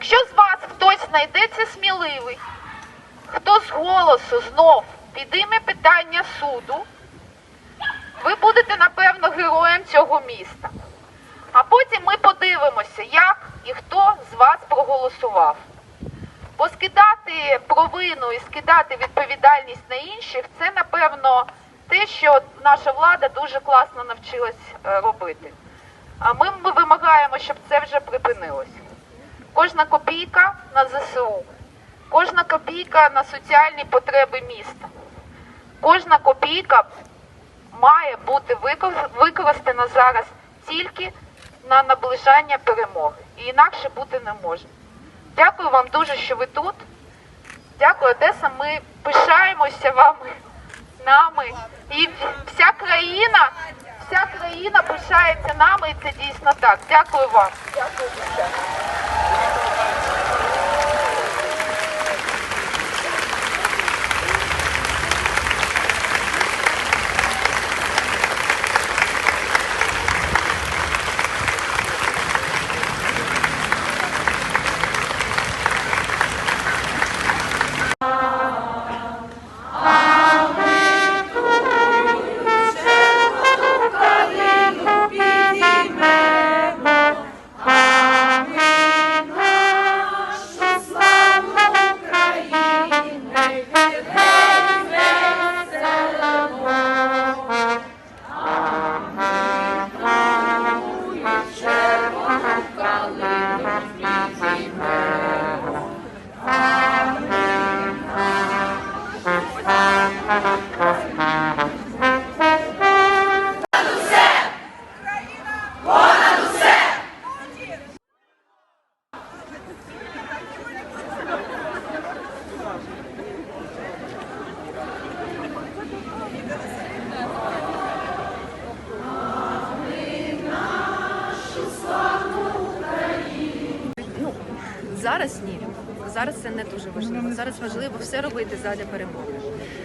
Якщо з вас хтось знайдеться сміливий, хто з голосу знов підійме питання суду, ви будете, напевно, героєм цього міста. А потім ми подивимося, як і хто з вас проголосував. Бо скидати провину і скидати відповідальність на інших це, напевно, те, що наша влада дуже класно навчилась е, робити. А ми, вимагаємо, щоб це вже припинилось. Кожна копійка на ЗСУ, кожна копійка на соціальні потреби міста, кожна копійка має бути використана зараз тільки на наближання перемоги. І інакше бути не може. Дякую вам дуже, що ви тут. Дякую, Одеса. Ми пишаємося вами, нами. І вся країна, вся країна пишається нами, і це дійсно так. Дякую вам. Дякую Зараз ні. Зараз це не дуже важливо. Зараз важливо все робити задля перемоги.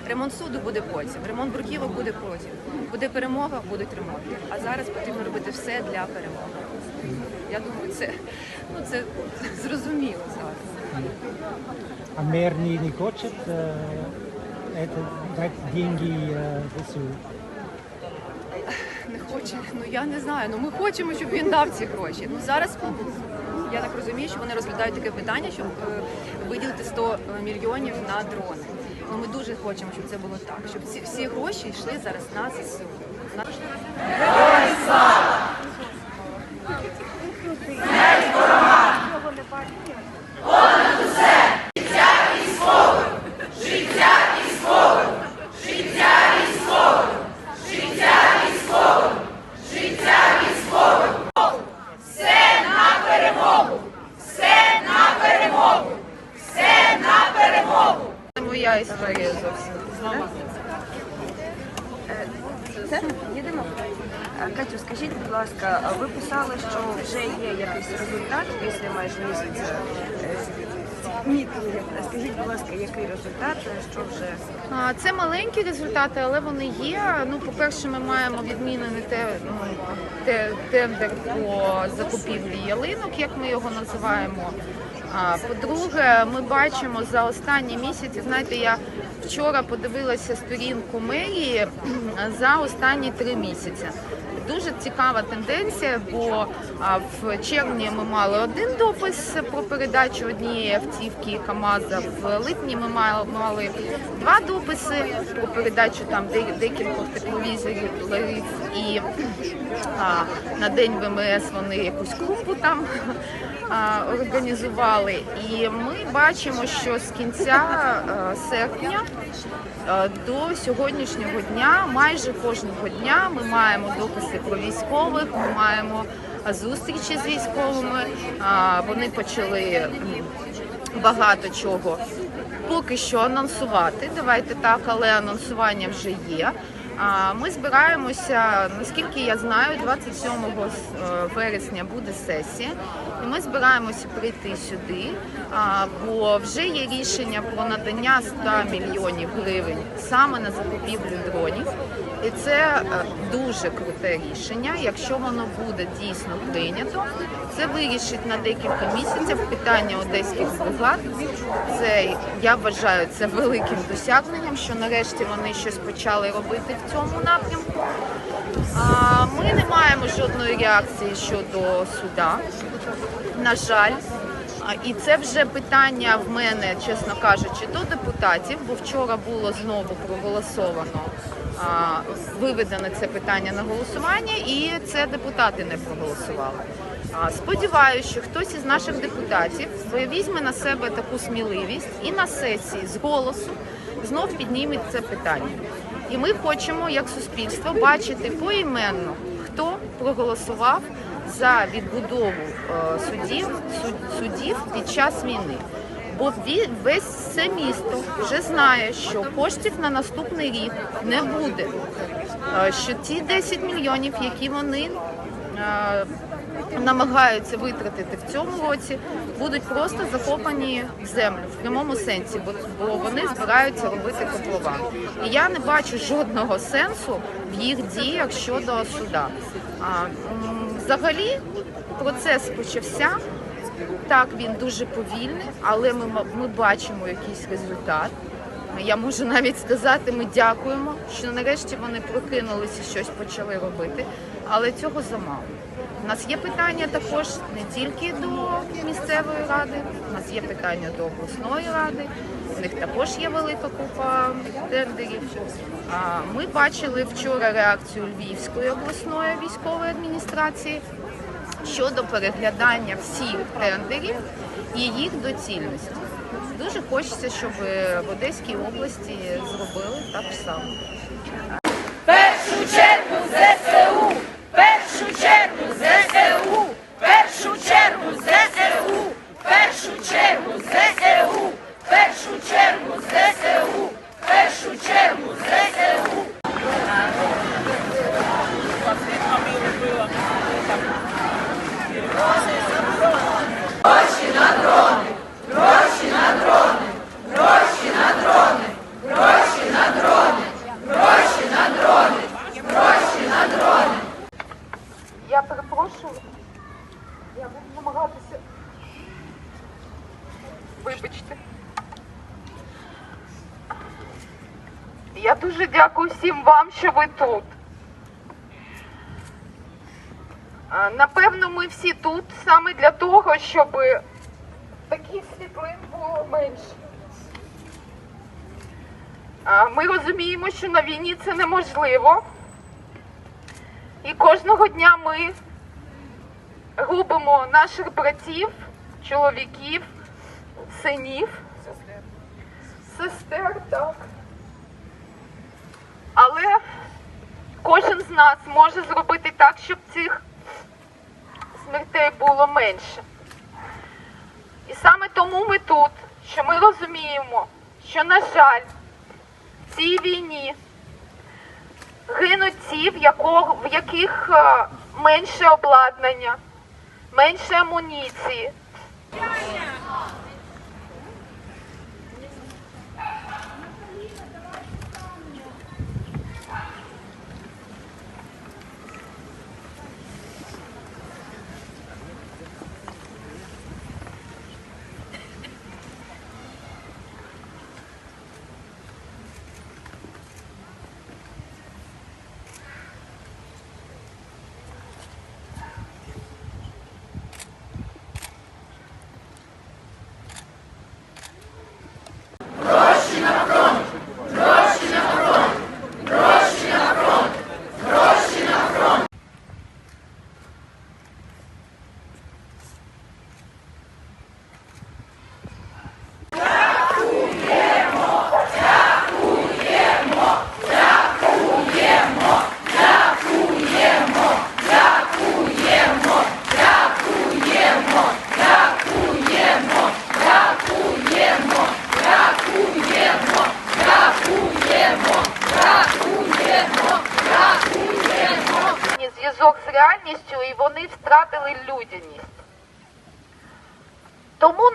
Ремонт суду буде потім. Ремонт бруківок буде потім. Буде перемога, будуть ремонти. А зараз потрібно робити все для перемоги. Я думаю, це ну це зрозуміло зараз. А мэр не, не хочет э, это, дать деньги э, ВСУ? Не хоче. Ну я не знаю. Ну ми хочемо, щоб він дав ці гроші. Ну зараз я так розумію, що вони розглядають таке питання, щоб е, виділити 100 мільйонів на дрони. Ну ми дуже хочемо, щоб це було так, щоб ці всі гроші йшли зараз на ЗСУ. На... Це моя історія зовсім. Це їдемо. Е, Катю, скажіть, будь ласка, а ви писали, що вже є якийсь результат після майже місяця е, мітингів. Скажіть, будь ласка, який результат, е, що вже А, Це маленькі результати, але вони є. Ну, по-перше, ми маємо відмінений те, ну, те, тендер по закупівлі ялинок, як ми його називаємо. По-друге, ми бачимо за останні місяці, знаєте, я вчора подивилася сторінку мерії за останні три місяці. Дуже цікава тенденція, бо в червні ми мали один допис про передачу однієї автівки КАМАЗа. В липні ми мали, два дописи про передачу там де- декількох тепловізорів і на день ВМС вони якусь клумбу там організували. І ми бачимо, що з кінця серпня Е, До сьогоднішнього дня, майже кожного дня, ми маємо дописи про військових, ми маємо е, зустрічі з військовими. Вони почали багато чого поки що анонсувати. Давайте так, але анонсування вже є. Ми збираємося, наскільки я знаю, 27 е, вересня буде сесія, і ми збираємося прийти сюди, бо вже є рішення про надання 100 мільйонів гривень саме на закупівлю дронів. І це е, дуже круте рішення. Якщо воно буде дійсно прийнято, це вирішить на декілька місяців питання одеських бригад. Це я вважаю це великим досягненням, що нарешті вони щось почали робити в цьому напрямку. А, Ми не маємо жодної реакції щодо суда. На жаль, і це вже питання в мене, чесно кажучи, до депутатів, бо вчора було знову проголосовано. Виведено це питання на голосування, і це депутати не проголосували. Сподіваюся, що хтось із наших депутатів візьме на себе таку сміливість і на сесії з голосу знов підніме це питання. І ми хочемо, як суспільство, бачити поіменно, хто проголосував за відбудову е, судів, судів під час війни. Бо весь це місто вже знає, що коштів на наступний рік не буде. Е, Що ті 10 мільйонів, які вони е, намагаються витратити в цьому році, будуть просто закопані в землю в прямому сенсі, бо, вони збираються робити котлован. І я не бачу жодного сенсу в їх діях щодо суда. Взагалі процес почався. Так, він дуже повільний, але ми, ми бачимо якийсь результат. Я можу навіть сказати, ми дякуємо, що нарешті вони прокинулися, щось почали робити, але цього замало. У нас є питання також не тільки до місцевої ради, у нас є питання до обласної ради. У них також є велика купа тендерів. Ми бачили вчора реакцію Львівської обласної військової адміністрації щодо переглядання всіх тендерів і їх доцільності. Дуже хочеться, щоб в Одеській області зробили так само. першу чергу ЗСУ, першу чергу ЗСУ, першу чергу ЗСУ, першу чергу ЗСУ, першу чергу ЗСУ, першу чергу ЗСУ. Я перепрошую. Я буду намагатися. Вибачте. Я дуже дякую всім вам, що ви тут. Напевно, ми всі тут саме для того, щоб таких світлин було менше. Ми розуміємо, що на війні це неможливо. І кожного дня ми губимо наших братів, чоловіків, синів, сестер, так. Але кожен з нас може зробити так, щоб цих смертей було менше. І саме тому ми тут, що ми розуміємо, що, на жаль, в цій війні гинуть ті, в, якого, в яких е, менше обладнання, менше амуніції.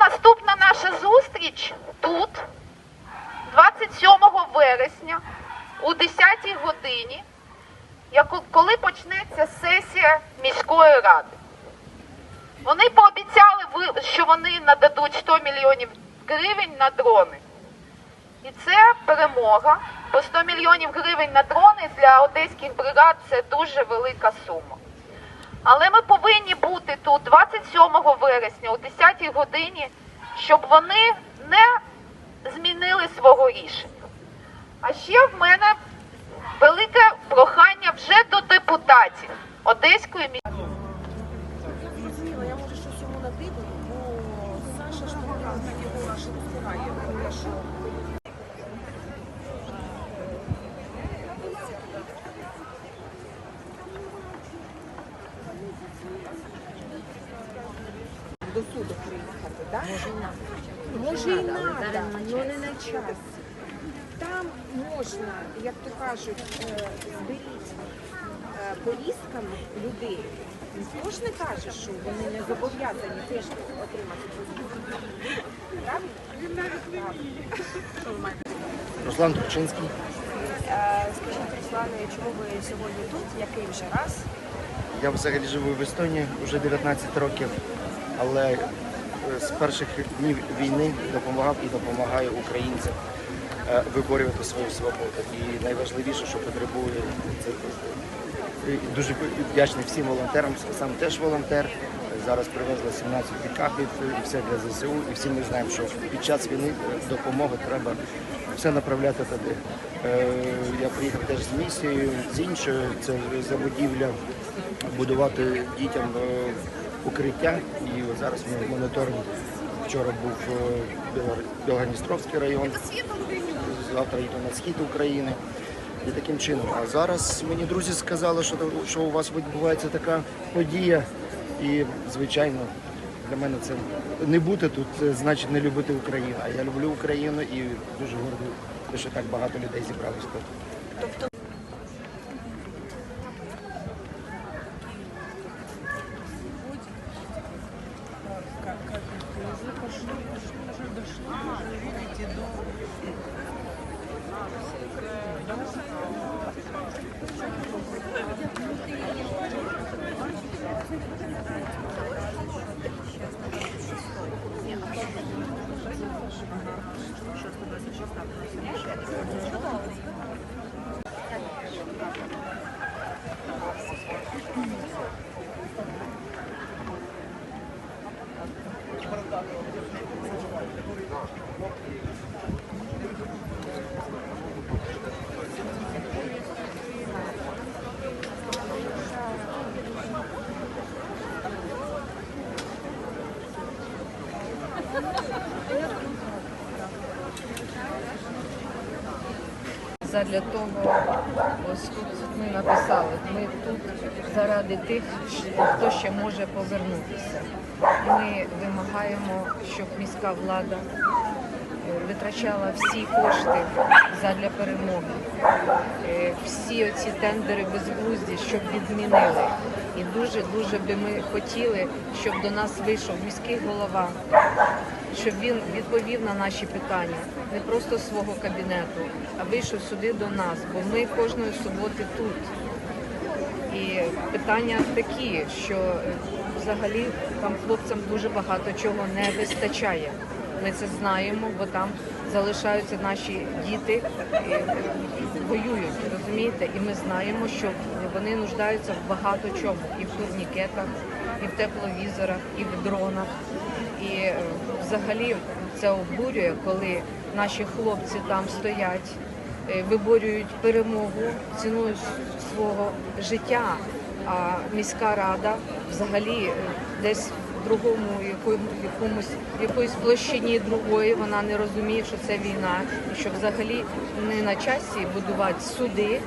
Наступна наша зустріч тут, 27 вересня, у 10 годині, коли почнеться сесія міської ради. Вони пообіцяли, що вони нададуть 100 мільйонів гривень на дрони. І це перемога. Бо 100 мільйонів гривень на дрони для одеських бригад це дуже велика сума. Але ми повинні бути тут 27 вересня о 10 годині, щоб вони не змінили свого рішення. А ще в мене велике прохання вже до депутатів Одеської міської. Зрозуміло, я може щось йому надибу, бо Саша ж така його аж розпирає. Те, що до суду приїхати, так? Не на часі. Там можна, як то кажуть, е, зберіть е, повістками людей. Ніхто ж не каже, що вони не зобов'язані теж отримати. Правильно? Руслан Турчинський. Е, Скажіть, Руслане, чому ви сьогодні тут? Який вже раз? Я взагалі живу в Естонії вже 19 років, але з перших днів війни допомагав і допомагаю українцям е, виборювати свою свободу. І найважливіше, що потребує, це е, дуже вдячний всім волонтерам, сам теж волонтер. Зараз привезли 17 пікапів, і все для ЗСУ. І всі ми знаємо, що під час війни е, допомоги треба все направляти туди. Е, Я приїхав теж з місією, з іншою, це забудівля, будувати дітям е, укриття. І зараз ми моніторинг. Вчора був е, район, завтра йду на схід України. І таким чином. А зараз мені друзі сказали, що, що у вас відбувається така подія. І, звичайно, для мене це не бути тут, це значить не любити Україну. А я люблю Україну і дуже гордий, що так багато людей зібралось тут. Задля того, ось тут ми написали, ми тут заради тих, хто ще може повернутися. Ми вимагаємо, щоб міська влада е, витрачала всі кошти задля перемоги. Е, Всі оці тендери безглузді, щоб відмінили. І дуже-дуже би ми хотіли, щоб до нас вийшов міський голова, щоб він відповів на наші питання не просто з свого кабінету, а вийшов сюди до нас, бо ми кожної суботи тут. І питання такі, що е, взагалі там хлопцям дуже багато чого не вистачає. Ми це знаємо, бо там залишаються наші діти, і, е, воюють, розумієте? І ми знаємо, що вони нуждаються в багато чому, і в турнікетах, і в тепловізорах, і в дронах. І е, взагалі це обурює, коли наші хлопці там стоять, е, виборюють перемогу ціною свого життя. А міська рада взагалі е, десь в другому якому- якомусь якоїсь площині другої вона не розуміє, що це війна, і що взагалі не на часі будувати суди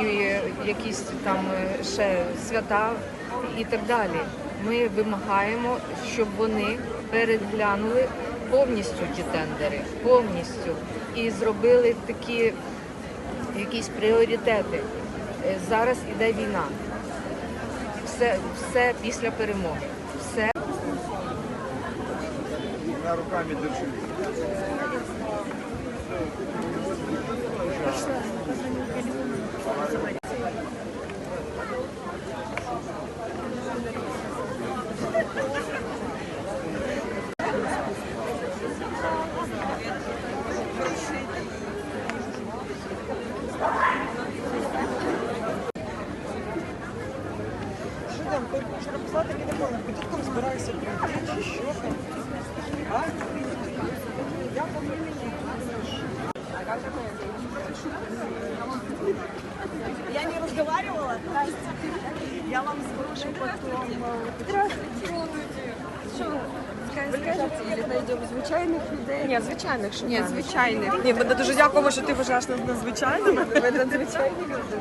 і е, якісь там ще свята і так далі. Ми вимагаємо, щоб вони переглянули повністю ті тендери, повністю і зробили такі якісь пріоритети. Е, Зараз іде війна. все, все після перемоги. Все Руками Що там, хочеш написати телефон, ти тут там збираєшся прийти чи що там? А? Я по времени. Я не разговаривала, Я вам сброшу потом. Здравствуйте. Що скажете, или знайдемо звичайних людей? Ні, звичайних що. Ні, звичайних. Ні, ми дуже дякуємо, що ти вважаєш нас надзвичайними. Ви надзвичайні люди.